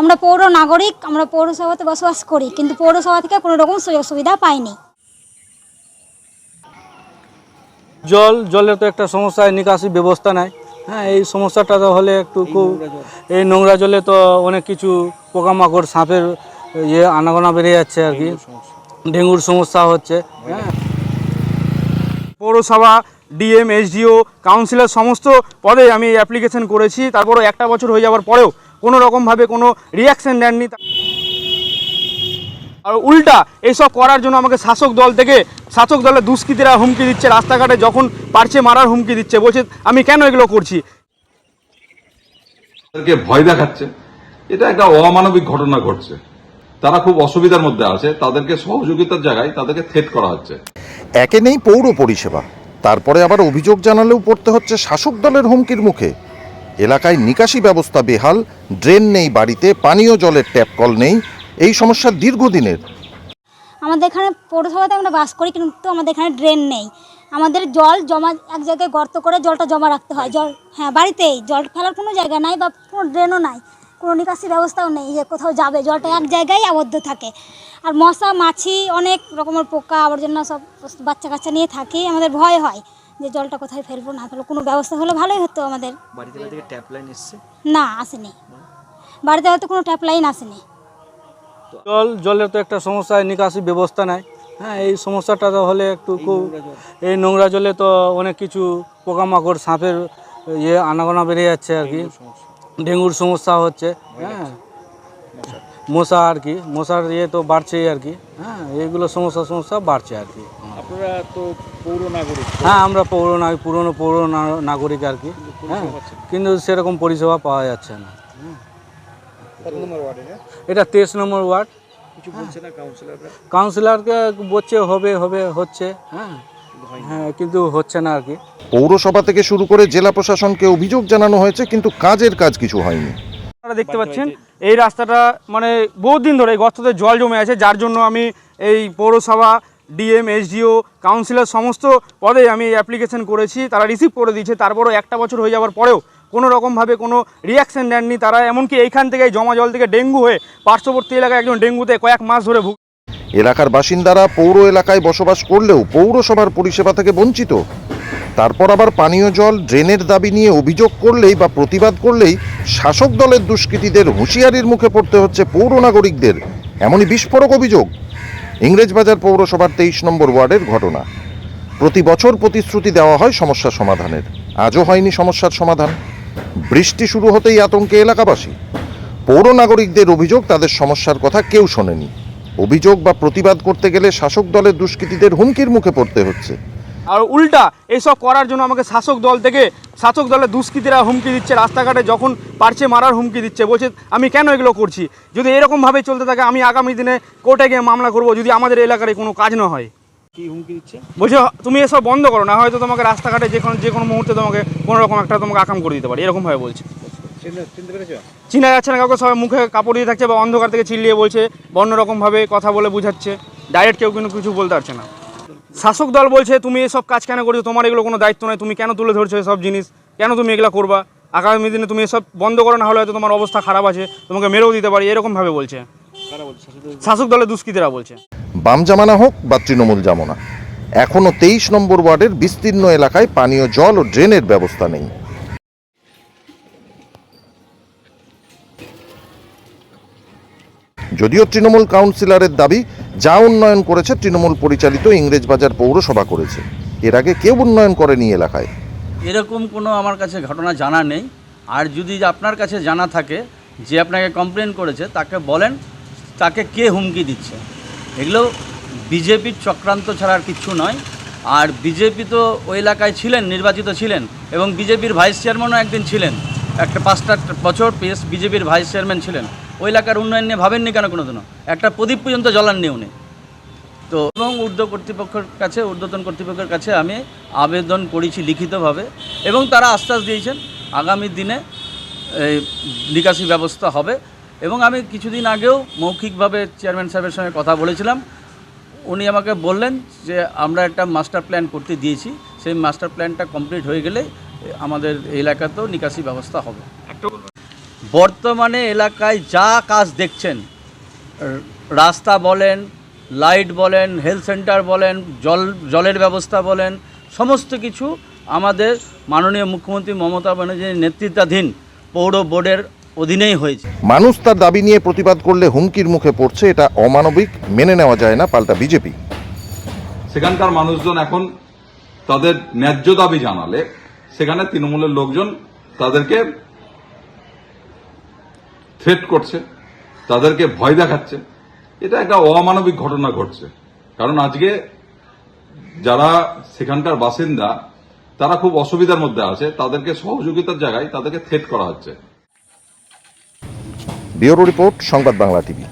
আমরা পৌর নাগরিক আমরা পৌরসভাতে বসবাস করি কিন্তু পৌরসভা থেকে কোনো রকম সুযোগ সুবিধা পাইনি। জল জলের তো একটা সমস্যা নিকাশি ব্যবস্থা নাই। হ্যাঁ এই সমস্যাটা তো হলে একটু খুব এই নোংরা জলে তো অনেক কিছু পোকামাকড় সাপের ইয়ে আনাগোনা বেড়ে যাচ্ছে আর কি। ডেঙ্গুর সমস্যা। হচ্ছে হ্যাঁ। পৌরসভা ডিএম এসডিও কাউন্সিলর সমস্ত পদে আমি অ্যাপ্লিকেশন করেছি। তারপরও একটা বছর হয়ে যাওয়ার পরেও কোনো রকমভাবে কোনো রিয়াকশন দেননি। আর উল্টা এইসব করার জন্য আমাকে শাসক দল থেকে শাসক দলের দুষ্কৃতীরা হুমকি দিচ্ছে রাস্তাঘাটে যখন পারছে মারার হুমকি দিচ্ছে বলছে আমি কেন এগুলো করছি? তাদেরকে ভয় দেখাচ্ছে। এটা একটা অমানবিক ঘটনা ঘটছে। তারা খুব অসুবিধার মধ্যে আছে। তাদেরকে সহযোগিতার জায়গায় তাদেরকে থেট করা হচ্ছে। একে নেই পৌর পরিষেবা। তারপরে আবার অভিযোগ জানালেও পড়তে হচ্ছে শাসক দলের হুমকির মুখে। এলাকায় নিকাশি ব্যবস্থা বেহাল, ড্রেন নেই বাড়িতে, পানীয় জলের ট্যাপ কল নেই, এই সমস্যা দীর্ঘদিনের। আমাদের এখানে পৌরসভাতে আমরা বাস করি, কিন্তু আমাদের এখানে ড্রেন নেই। আমাদের জল জমা, এক জায়গায় গর্ত করে জলটা জমা রাখতে হয়। জল হ্যাঁ বাড়িতেই। জল ফেলার কোনো জায়গা নাই বা কোনো ড্রেনও নাই। কোনো নিকাশি ব্যবস্থাও নেই। যে কোথাও যাবে, জলটা এক জায়গায় আবদ্ধ থাকে। আর মশা, মাছি, অনেক রকমের পোকা, আবর্জনা সব বাচ্চা কাচ্চা নিয়ে থাকি। আমাদের ভয় হয়। যে জলটা কোথায় ফেলব না ফেলব কোনো ব্যবস্থা হলে ভালোই হতো আমাদের। বাড়িতে বাড়িতে ট্যাপ লাইন এসছে? না আসেনি। বাড়িতে হয়তো কোনো ট্যাপ লাইন আসেনি। জল জলের তো একটা সমস্যা নিকাশি ব্যবস্থা নাই। হ্যাঁ এই সমস্যাটা তো হলে একটু খুব এই নোংরা জলে তো অনেক কিছু পোকামাকড় সাপের ইয়ে আনাগোনা বেড়ে যাচ্ছে আর কি। ডেঙ্গুর সমস্যা। হচ্ছে হ্যাঁ মশা আর কি মশার ইয়ে তো বাড়ছেই আর কি। হ্যাঁ এইগুলো সমস্যা সমস্যা বাড়ছে আর কি। আপনারা তো পৌর নাগরিক। হ্যাঁ আমরা পৌর নাগরিক পুরনো পৌর নাগরিক আর কি। হ্যাঁ কিন্তু সেরকম পরিষেবা পাওয়া যাচ্ছে না। এটা? তেইশ নম্বর ওয়ার্ড। কাউন্সিলরকে বলছে হবে হবে হচ্ছে হ্যাঁ। হ্যাঁ কিন্তু হচ্ছে না আর কি। পৌরসভা থেকে শুরু করে জেলা প্রশাসনকে অভিযোগ জানানো হয়েছে কিন্তু কাজের কাজ কিছু হয়নি। আপনারা দেখতে পাচ্ছেন এই রাস্তাটা মানে বহুত দিন ধরে এই গর্ততে জল জমে আছে যার জন্য আমি এই পৌরসভা ডিএম, এসডিও, কাউন্সিলর, সমস্ত পদে আমি অ্যাপ্লিকেশন করেছি। তারা রিসিভ করে দিয়েছে। তারপরও একটা বছর হয়ে যাওয়ার পরেও কোনো রকমভাবে কোনো রিয়াকশন দেননি তারা। এমনকি এইখান থেকে জমা জল থেকে ডেঙ্গু হয়ে পার্শ্ববর্তী এলাকায় একজন ডেঙ্গুতে কয়েক মাস ধরে ভুগ এলাকার বাসিন্দারা পৌর এলাকায় বসবাস করলেও পৌরসভার পরিষেবা থেকে বঞ্চিত। তারপর আবার পানীয় জল, ড্রেনের দাবি নিয়ে অভিযোগ করলেই বা প্রতিবাদ করলেই শাসক দলের দুষ্কৃতীদের হুঁশিয়ারির মুখে পড়তে হচ্ছে পৌর নাগরিকদের। এমনই বিস্ফোরক অভিযোগ। ইংরেজবাজার পৌরসভার তেইশ নম্বর ওয়ার্ডের ঘটনা। প্রতি বছর প্রতিশ্রুতি দেওয়া হয় সমস্যা সমাধানের। আজও হয়নি সমস্যার সমাধান। বৃষ্টি শুরু হতেই আতঙ্কে এলাকাবাসী। পৌর নাগরিকদের অভিযোগ, তাদের সমস্যার কথা কেউ শোনেনি। অভিযোগ বা প্রতিবাদ করতে গেলে শাসক দলের দুষ্কৃতীদের হুমকির মুখে পড়তে হচ্ছে। আর উল্টা এইসব করার জন্য আমাকে শাসক দল থেকে শাসক দলের দুষ্কৃতীরা হুমকি দিচ্ছে রাস্তাঘাটে যখন পারছে মারার হুমকি দিচ্ছে বলছে আমি কেন এগুলো করছি? যদি এরকমভাবে চলতে থাকে আমি আগামী দিনে কোর্টে গিয়ে মামলা করব যদি আমাদের এলাকার কোনো কাজ না হয়। কি হুমকি দিচ্ছে? বলছে তুমি এসব বন্ধ করো না হয়তো তোমাকে রাস্তাঘাটে যে কোনো যে কোনো মুহূর্তে তোমাকে কোনো রকম একটা তোমাকে আকাম করে দিতে পারি। এরকমভাবে বলছে। চিনা যাচ্ছে না কাউকে সবাই মুখে কাপড় দিয়ে থাকছে বা অন্ধকার থেকে চিল্লিয়ে বলছে বা অন্যরকমভাবে কথা বলে বুঝাচ্ছে। ডাইরেক্ট কেউ কিন্তু কিছু বলতে পারছে না। শাসক দল বলছে তুমি এসব কাজ কেন করছ? তোমার এগুলো কোনো দায়িত্ব নয়। তুমি কেন তুলে ধরছো এসব জিনিস? কেন তুমি এগুলো করবা? আগামী দিনে তুমি এসব বন্ধ করো না হলে হয়তো তোমার অবস্থা খারাপ আছে। তোমাকে মেরেও দিতে পারি। এরকমভাবে বলছে। শাসক শাসক দলের দুষ্কৃতীরা বলছে। বাম জামানা হোক বা তৃণমূল জামানা এখনও তেইশ নম্বর ওয়ার্ডের বিস্তীর্ণ এলাকায় পানীয় জল ও ড্রেনের ব্যবস্থা নেই। যদিও তৃণমূল কাউন্সিলরের দাবি যা উন্নয়ন করেছে তৃণমূল পরিচালিত ইংরেজবাজার পৌরসভা করেছে। এর আগে কেউ উন্নয়ন করেনি এলাকায়। এরকম কোনো আমার কাছে ঘটনা জানা নেই। আর যদি আপনার কাছে জানা থাকে, যে আপনাকে কমপ্লেন করেছে, তাকে বলেন, তাকে কে হুমকি দিচ্ছে? এগুলো বিজেপির চক্রান্ত ছাড়া আর কিচ্ছু নয়। আর বিজেপি তো ওই এলাকায় ছিলেন, নির্বাচিত ছিলেন, এবং বিজেপির ভাইস চেয়ারম্যানও একদিন ছিলেন। একটা পাঁচটা বছর পেস বিজেপির ভাইস চেয়ারম্যান ছিলেন। ওই এলাকার উন্নয়ন নিয়ে ভাবেননি কেন কোনোদিনও? একটা প্রদীপ পর্যন্ত জ্বলাননি উনি। তো এবং ঊর্ধ্ব কর্তৃপক্ষের কাছে, ঊর্ধ্বতন কর্তৃপক্ষের কাছে আমি আবেদন করেছি লিখিতভাবে এবং তারা আশ্বাস দিয়েছেন, আগামী দিনে এই নিকাশি ব্যবস্থা হবে। এবং আমি কিছুদিন আগেও মৌখিকভাবে চেয়ারম্যান সাহেবের সঙ্গে কথা বলেছিলাম। উনি আমাকে বললেন যে, আমরা একটা মাস্টার প্ল্যান করতে দিয়েছি। সেই মাস্টার প্ল্যানটা কমপ্লিট হয়ে গেলে আমাদের এলাকাতেও নিকাশি ব্যবস্থা হবে। বর্তমানে এলাকায় যা কাজ দেখছেন রাস্তা বলেন লাইট বলেন হেলথ সেন্টার বলেন জল জলের ব্যবস্থা বলেন সমস্ত কিছু আমাদের মাননীয় মুখ্যমন্ত্রী মমতা ব্যানার্জির নেতৃত্বাধীন পৌর বোর্ডের অধীনেই হয়েছে। মানুষ তার দাবি নিয়ে প্রতিবাদ করলে হুমকির মুখে পড়ছে এটা অমানবিক মেনে নেওয়া যায় না পাল্টা বিজেপি। সেখানকার মানুষজন এখন তাদের ন্যায্য দাবি জানালে সেখানে তৃণমূলের লোকজন তাদেরকে থ্রেট করছে, তাদেরকে ভয় দেখাচ্ছে। এটা একটা অমানবিক ঘটনা ঘটছে। কারণ আজকে যারা সেখানকার বাসিন্দা, তারা খুব অসুবিধার মধ্যে আছে, তাদেরকে সহযোগিতার জায়গায় তাদেরকে থ্রেট করা হচ্ছে। ব্যুরো রিপোর্ট, সংবাদ বাংলা টিভি।